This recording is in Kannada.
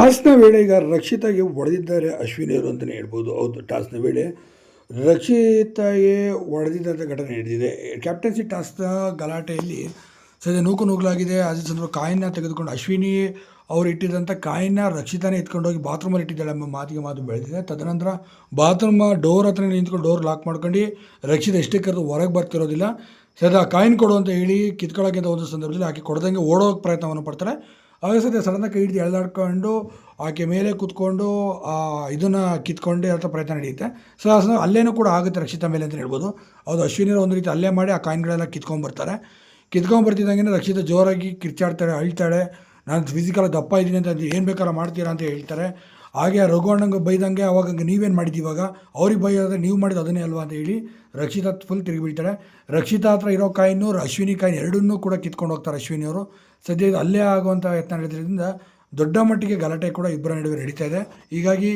ಟಾಸ್ನ ವೇಳೆ ಈಗ ರಕ್ಷಿತಾಗೆ ಹೊಡೆದಿದ್ದಾರೆ ಅಶ್ವಿನಿಯವರು ಅಂತಲೇ ಹೇಳ್ಬೋದು. ಹೌದು ಟಾಸ್ನ ವೇಳೆ ರಕ್ಷಿತಾಗೆ ಹೊಡೆದಿದ್ದಂಥ ಘಟನೆ ನಡೆದಿದೆ. ಕ್ಯಾಪ್ಟನ್ಸಿ ಟಾಸ್ನ ಗಲಾಟೆಯಲ್ಲಿ ಸದ್ಯ ನೂಕು ನೂಕಲಾಗಿದೆ. ಅದೇ ಸಂದರ್ಭ ಕಾಯಿನ ತೆಗೆದುಕೊಂಡು ಅಶ್ವಿನಿ ಅವರು ಇಟ್ಟಿದ್ದಂಥ ಕಾಯಿನ ರಕ್ಷಿತಾನೇ ಎತ್ಕೊಂಡೋಗಿ ಬಾತ್ರೂಮಲ್ಲಿ ಇಟ್ಟಿದ್ದಾಳೆ ಎಂಬ ಮಾತಿಗೆ ಮಾತು ಬೆಳೆದಿದೆ. ತದನಂತರ ಬಾತ್ರೂಮ್ ಡೋರ್ ಹತ್ರ ನಿಂತ್ಕೊಂಡು ಡೋರ್ ಲಾಕ್ ಮಾಡ್ಕೊಂಡು ರಕ್ಷಿತ ಎಷ್ಟೇ ಕರೆದು ಹೊರಗೆ ಬರ್ತಿರೋದಿಲ್ಲ. ಸದ್ಯ ಕಾಯಿನ್ ಕೊಡು ಅಂತ ಹೇಳಿ ಕಿತ್ಕೊಳ್ಳೋಕ್ಕಿಂತ ಒಂದು ಸಂದರ್ಭದಲ್ಲಿ ಆಕೆ ಕೊಡ್ದಂಗೆ ಓಡೋಕೆ ಪ್ರಯತ್ನವನ್ನು ಪಡ್ತಾರೆ ಆಗ ಸದ್ಯ ಸಡನ್ನಾಗಿ ಕೈ ಹಿಡಿದು ಎಳೆದಾಡ್ಕೊಂಡು ಆಕೆ ಮೇಲೆ ಕೂತ್ಕೊಂಡು ಇದನ್ನು ಕಿತ್ಕೊಂಡೆ ಅಂತ ಪ್ರಯತ್ನ ನಡೆಯುತ್ತೆ. ಸೊ ಅಲ್ಲೇನೂ ಕೂಡ ಆಗುತ್ತೆ ರಕ್ಷಿತ ಮೇಲೆ ಅಂತ ಹೇಳ್ಬೋದು. ಅದು ಅಶ್ವಿನಿಯರು ಒಂದು ರೀತಿ ಅಲ್ಲೇ ಮಾಡಿ ಆ ಕಾಯಿನ್ಗಳೆಲ್ಲ ಕಿತ್ಕೊಂಡ್ಬರ್ತಾರೆ. ಕಿತ್ಕೊಂಡ್ಬರ್ತಿದ್ದಂಗೆ ರಕ್ಷಿತ ಜೋರಾಗಿ ಕಿರ್ಚಾಡ್ತಾಳೆ, ಅಳ್ತಾಳೆ. ನಾನು ಫಿಸಿಕಲ್ ದಪ್ಪ ಇದ್ದೀನಿ ಅಂತ ಏನು ಬೇಕಾದ್ರೆ ಮಾಡ್ತೀರಾ ಅಂತ ಹೇಳ್ತಾರೆ. ಹಾಗೆ ರಘುವಣ್ಣಂಗೆ ಬೈದಂಗೆ ಅವಾಗ ಹಂಗೆ ನೀವೇನು ಮಾಡಿದ್ದು ಇವಾಗ? ಅವ್ರಿಗೆ ಬೈಯೋದ್ರೆ ನೀವು ಮಾಡಿದ್ದು ಅದನ್ನೇ ಅಲ್ವಾ ಅಂತ ಹೇಳಿ ರಕ್ಷಿತಾ ಫುಲ್ ತಿರುಗಿ ಬೀಳ್ತಾರೆ ರಕ್ಷಿತಾ ಹತ್ರ ಇರೋ ಕಾಯಿನು ಅಶ್ವಿನಿ ಕಾಯಿನ್ ಎರಡನ್ನೂ ಕೂಡ ಕಿತ್ಕೊಂಡು ಹೋಗ್ತಾರೆ ಅಶ್ವಿನಿಯವರು ಸದ್ಯ ಇದು ಅಲ್ಲೇ ಆಗುವಂಥ ಯತ್ನ ನಡೆದ್ರಿಂದ ದೊಡ್ಡ ಮಟ್ಟಿಗೆ ಗಲಾಟೆ ಕೂಡ ಇಬ್ಬರ ನಡುವೆ ನಡೀತಾ ಇದೆ. ಹೀಗಾಗಿ